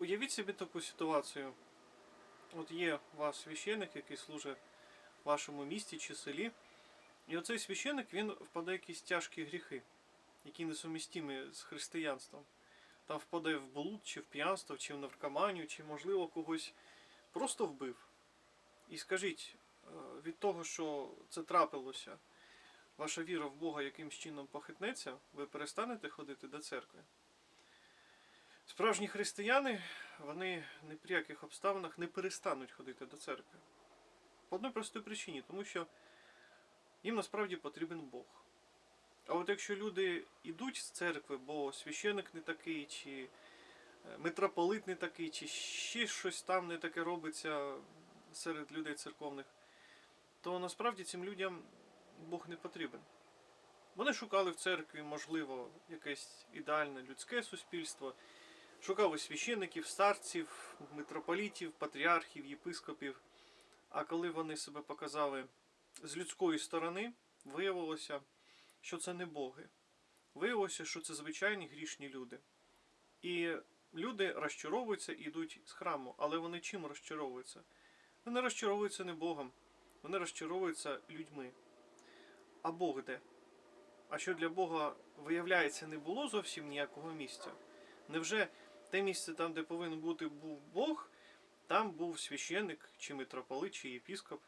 уявіть собі таку ситуацію. От є у вас священик, який служить в вашому місті чи селі. І оцей священик він впаде в якісь тяжкі гріхи, які несумістимі з християнством. Там впаде в блуд, чи в п'янство, чи в наркоманію, чи, можливо, когось просто вбив. І скажіть, е, від того, що це трапилося, ваша віра в Бога якимсь чином похитнеться, ви перестанете ходити до церкви. Справжні християни, вони ні при яких обставинах не перестануть ходити до церкви. По одній простій причині, тому що їм насправді потрібен Бог. А от якщо люди йдуть з церкви, бо священик не такий, чи е, митрополит не такий, чи ще щось там не таке робиться серед людей церковних, то насправді цим людям Бог не потрібен. Вони шукали в церкві, можливо, якесь ідеальне людське суспільство, шукали священиків, старців, митрополітів, патріархів, єпископів. А коли вони себе показали з людської сторони, виявилося, що це не боги. Виявилося, що це звичайні грішні люди. І люди розчаровуються і йдуть з храму, але вони чим розчаровуються? Вони розчаровуються не Богом, вони розчаровуються людьми. А Бог де? А що для Бога, виявляється, не було зовсім ніякого місця? Невже те місце там, де повинен бути був Бог, там був священник, чи митрополит, чи єпіскоп?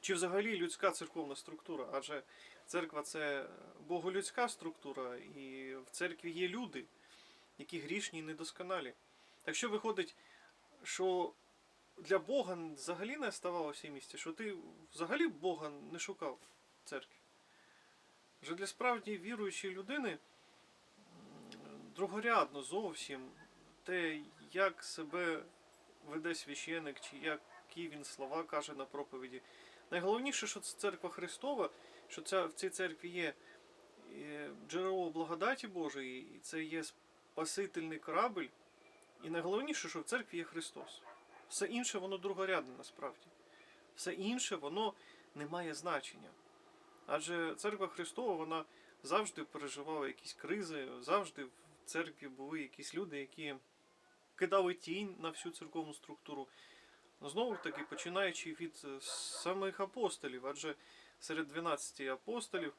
Чи взагалі людська церковна структура? Адже церква це боголюдська структура, і в церкві є люди, які грішні і недосконалі. Так що виходить, що для Бога взагалі не оставалося місця, що ти взагалі Бога не шукав в церкві. Вже для справді віруючої людини другорядно зовсім те, як себе веде священик, чи які він слова каже на проповіді. Найголовніше, що це церква Христова, що ця, в цій церкві є е, джерело благодаті Божої, і це є спасительний корабль. І найголовніше, що в церкві є Христос. Все інше воно другорядне насправді. Все інше воно не має значення. Адже церква Христова вона завжди переживала якісь кризи, завжди церкві були якісь люди, які кидали тінь на всю церковну структуру. Ну, Знову таки, починаючи від е, самих апостолів, адже серед 12 апостолів,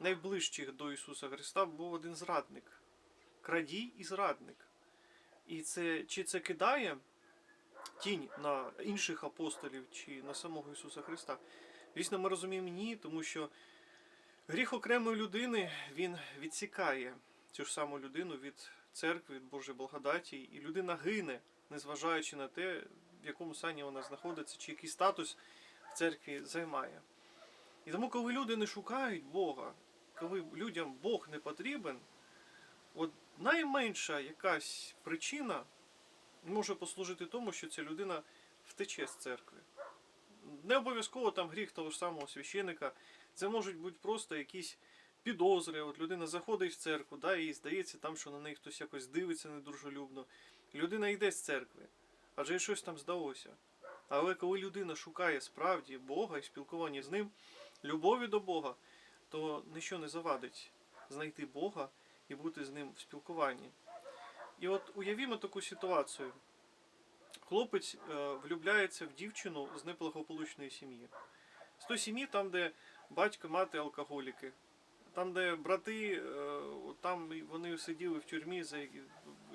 найближчих до Ісуса Христа, був один зрадник. Крадій і зрадник. І це, чи це кидає тінь на інших апостолів, чи на самого Ісуса Христа? Звісно, ми розуміємо ні, тому що гріх окремої людини він відсікає цю ж саму людину від церкви, від Божої благодаті, і людина гине, незважаючи на те, в якому стані вона знаходиться, чи який статус в церкві займає. І тому, коли люди не шукають Бога, коли людям Бог не потрібен, от найменша якась причина може послужити тому, що ця людина втече з церкви. Не обов'язково там гріх того ж самого священика, це можуть бути просто якісь підозри. От людина заходить в церкву, да, і здається там, що на неї хтось якось дивиться недружелюбно. Людина йде з церкви, адже їй щось там здалося. Але коли людина шукає справді Бога і спілкування з ним, любові до Бога, то ніщо не завадить знайти Бога і бути з ним в спілкуванні. І от уявімо таку ситуацію. Хлопець е, влюбляється в дівчину з неблагополучної сім'ї. З тої сім'ї, там, де батько, мати алкоголіки, там, де брати, е, там вони сиділи в тюрмі за,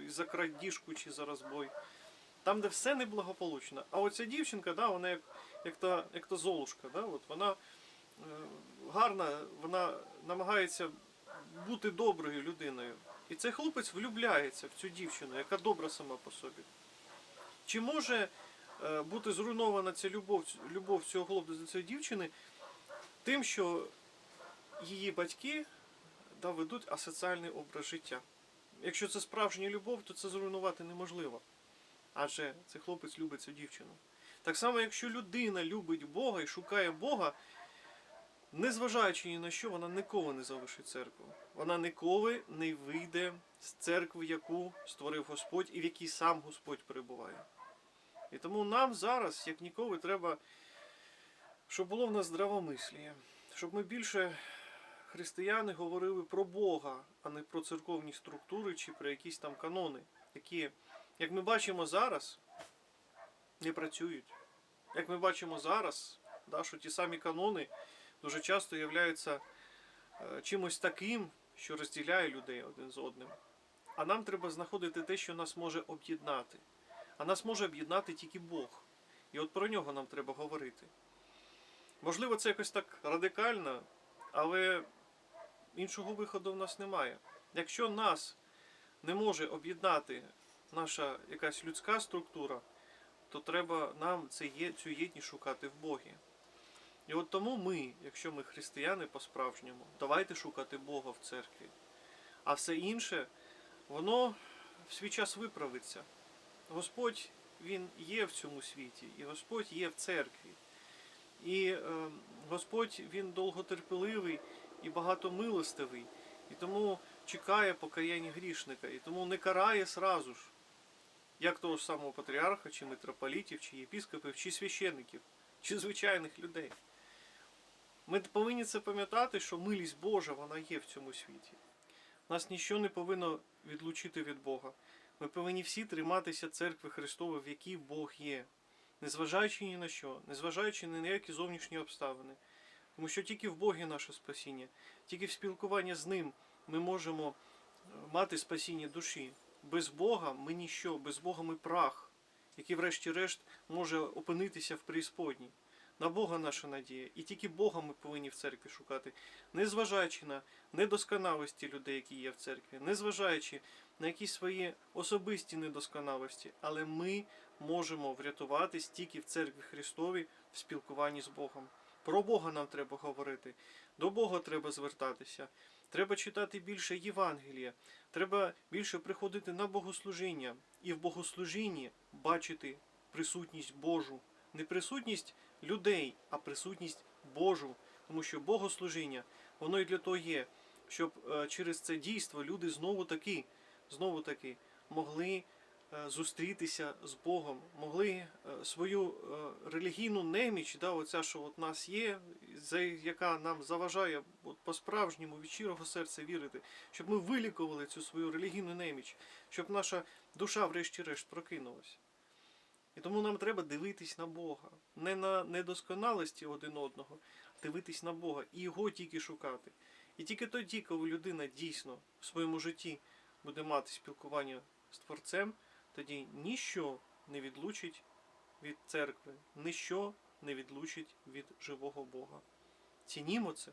за крадіжку чи за розбой. Там, де все неблагополучно. А оця дівчинка, да, вона як, як, та, як та золушка, да, от вона е, гарна, вона намагається бути доброю людиною. І цей хлопець влюбляється в цю дівчину, яка добра сама по собі. Чи може е, бути зруйнована ця любов, любов цього хлопця до цієї дівчини тим, що її батьки да, ведуть асоціальний образ життя? Якщо це справжня любов, то це зруйнувати неможливо. Адже цей хлопець любить цю дівчину. Так само, якщо людина любить Бога і шукає Бога, незважаючи ні на що, вона ніколи не залишить церкву. Вона ніколи не вийде з церкви, яку створив Господь і в якій сам Господь перебуває. І тому нам зараз, як ніколи, треба, щоб було в нас здравомисліє, щоб ми більше, християни, говорили про Бога, а не про церковні структури чи про якісь там канони, які як ми бачимо зараз, не працюють. Як ми бачимо зараз, да, що ті самі канони дуже часто являються е, чимось таким, що розділяє людей один з одним. А нам треба знаходити те, що нас може об'єднати. А нас може об'єднати тільки Бог. І от про нього нам треба говорити. Можливо, це якось так радикально, але іншого виходу в нас немає. Якщо нас не може об'єднати наша якась людська структура, то треба нам цю єдність шукати в Богі. І от тому ми, якщо ми християни по-справжньому, давайте шукати Бога в церкві. А все інше, воно в свій час виправиться. Господь Він є в цьому світі, і Господь є в церкві. І е, Господь Він довготерпеливий і багатомилостивий, і тому чекає покаяння грішника, і тому не карає сразу ж, як того ж самого патріарха, чи митрополітів, чи єпіскопів, чи священиків, чи звичайних людей. Ми повинні це пам'ятати, що милість Божа вона є в цьому світі. Нас нічого не повинно відлучити від Бога. Ми повинні всі триматися церкви Христової, в якій Бог є, незважаючи ні на що, незважаючи ні на які зовнішні обставини. Тому що тільки в Богі наше спасіння, тільки в спілкуванні з Ним ми можемо е, мати спасіння душі. Без Бога ми ніщо, без Бога ми прах, який, врешті-решт, може опинитися в преісподній. На Бога наша надія. І тільки Бога ми повинні в церкві шукати, незважаючи на недосконалості людей, які є в церкві, незважаючи на якісь свої особисті недосконалості, але ми можемо врятуватись тільки в церкві Христовій в спілкуванні з Богом. Про Бога нам треба говорити, до Бога треба звертатися. Треба читати більше Євангелія, треба більше приходити на богослужіння і в богослужінні бачити присутність Божу, не присутність людей, а присутність Божу. Тому що богослужіння, воно і для того є, щоб е, через це дійство люди знову таки, знову таки могли зустрітися з Богом, могли е, свою е, релігійну неміч, да, оця, що от нас є, яка нам заважає от, по-справжньому від щирого серця вірити, щоб ми вилікували цю свою релігійну неміч, щоб наша душа, врешті-решт, прокинулася. І тому нам треба дивитись на Бога, не на недосконалості один одного, а дивитись на Бога і його тільки шукати. І тільки тоді, коли людина дійсно в своєму житті буде мати спілкування з Творцем, тоді ніщо не відлучить від церкви, ніщо не відлучить від живого Бога. Цінімо це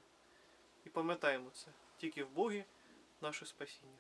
і пам'ятаємо це. Тільки в Богі наше спасіння.